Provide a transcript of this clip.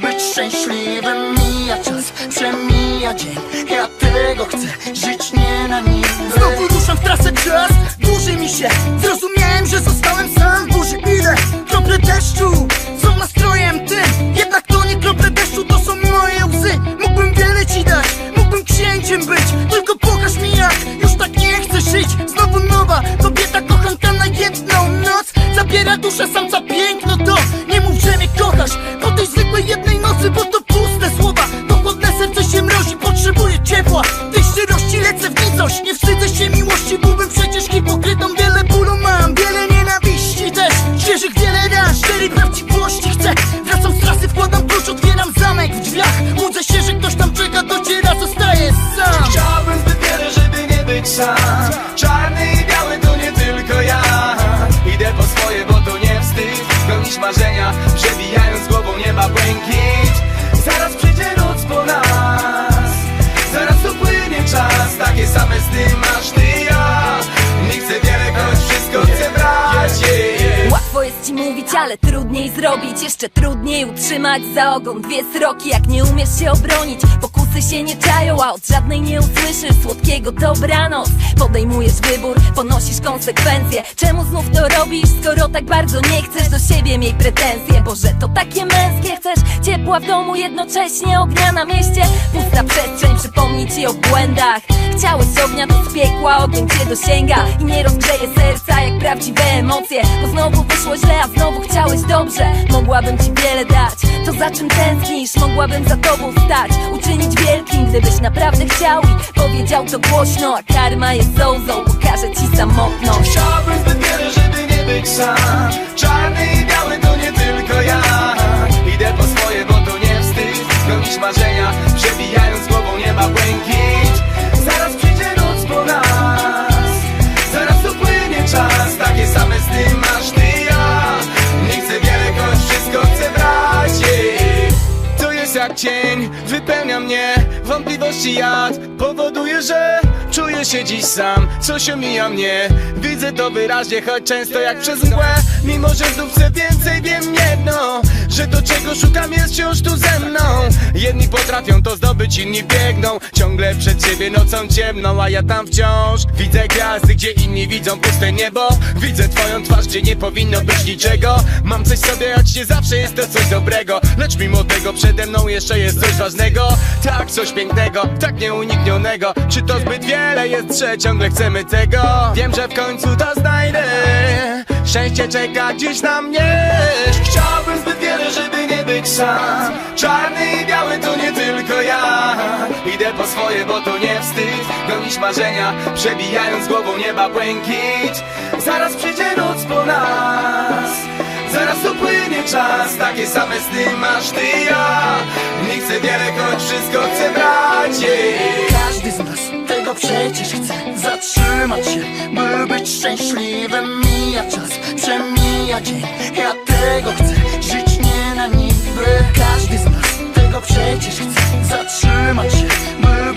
by być szczęśliwym Mija czas, przemija dzień. Ja tego chcę, żyć nie na nim Znowu ruszam w trasę czas, dłuży mi się. Zrozumiałem, że zostałem sam burzy. Ile? Krople deszczu są nastrojem tym. Jednak to nie krople deszczu, to są moje łzy. Mógłbym wiele ci dać, mógłbym księciem być. Tylko pokaż mi jak, już tak nie chcę żyć. Znowu nowa kobieta, kochanka na jedną noc. Zabiera duszę samca piękno nicość Nie wstydzę się miłości, byłbym przecież hipokrytą Wiele bólu mam, wiele nienawiści też. Świeżych wiele ran, szczerej prawdziwości chcę. Wracam z trasy, wkładam klucz, otwieram zamek w drzwiach. Łudzę się, że ktoś tam czeka, dociera, zostaję sam. Chciałbym zbyt wiele, żeby nie być sam ci mówić, ale trudniej zrobić. Jeszcze trudniej utrzymać za ogon dwie sroki Jak nie umiesz się obronić, pokusy się nie czają A od żadnej nie usłyszysz słodkiego dobranoc. Podejmujesz wybór, ponosisz konsekwencje. Czemu znów to robisz, skoro tak bardzo nie chcesz do siebie miej pretensje? Boże, to takie męskie, chcesz? Ciepła w domu Jednocześnie ognia na mieście. Pusta przestrzeń, przypomni ci o błędach. Chciałeś ognia, to z piekła ogień cię dosięga. I nie rozgrzeje serca jak prawdziwe emocje. Bo znowu wyszło źle, a znowu chciałeś dobrze. Mogłabym ci wiele dać, to za czym tęsknisz? Mogłabym za tobą stać, uczynić wielkim Gdybyś naprawdę chciał. I powiedział to głośno A karma jest zołzą, pokaże ci samotność. Chciałbym zbyt wiele, żeby nie być sam. Czarny jak cień, wypełnia mnie Wątpliwości jad. Powoduje, że Czuję się dziś sam, coś omija mnie. Widzę to wyraźnie, choć często jak przez mgłę. Mimo, że znów chcę więcej, wiem jedno Że to czego szukam jest wciąż tu ze mną. Jedni potrafią to zdobyć, inni biegną. Ciągle przed siebie nocą ciemną, a ja tam wciąż Widzę gwiazdy, gdzie inni widzą puste niebo. Widzę twoją twarz, gdzie nie powinno być niczego. Mam coś sobie, choć nie zawsze jest to coś dobrego. Lecz mimo tego przede mną jeszcze jest coś ważnego? Tak, coś pięknego, tak nieuniknionego. Czy to zbyt wiele jest, że ciągle chcemy tego? Wiem, że w końcu to znajdę. Szczęście czeka dziś na mnie. Chciałbym zbyt wiele, żeby nie być sam. Czarny i biały to nie tylko ja. Idę po swoje, bo to nie wstyd. Pełnić marzenia, przebijając głową nieba błękit. Zaraz przyjdzie noc po nas Zaraz upłynie czas, takie same sny masz ty ja. Nie chcę wiele, choć wszystko chcę brać. Każdy z nas tego przecież chce. Zatrzymać się, by być szczęśliwym. Mija czas, przemija dzień. Ja tego chcę, żyć nie na niby. Każdy z nas tego przecież chce. Zatrzymać się, by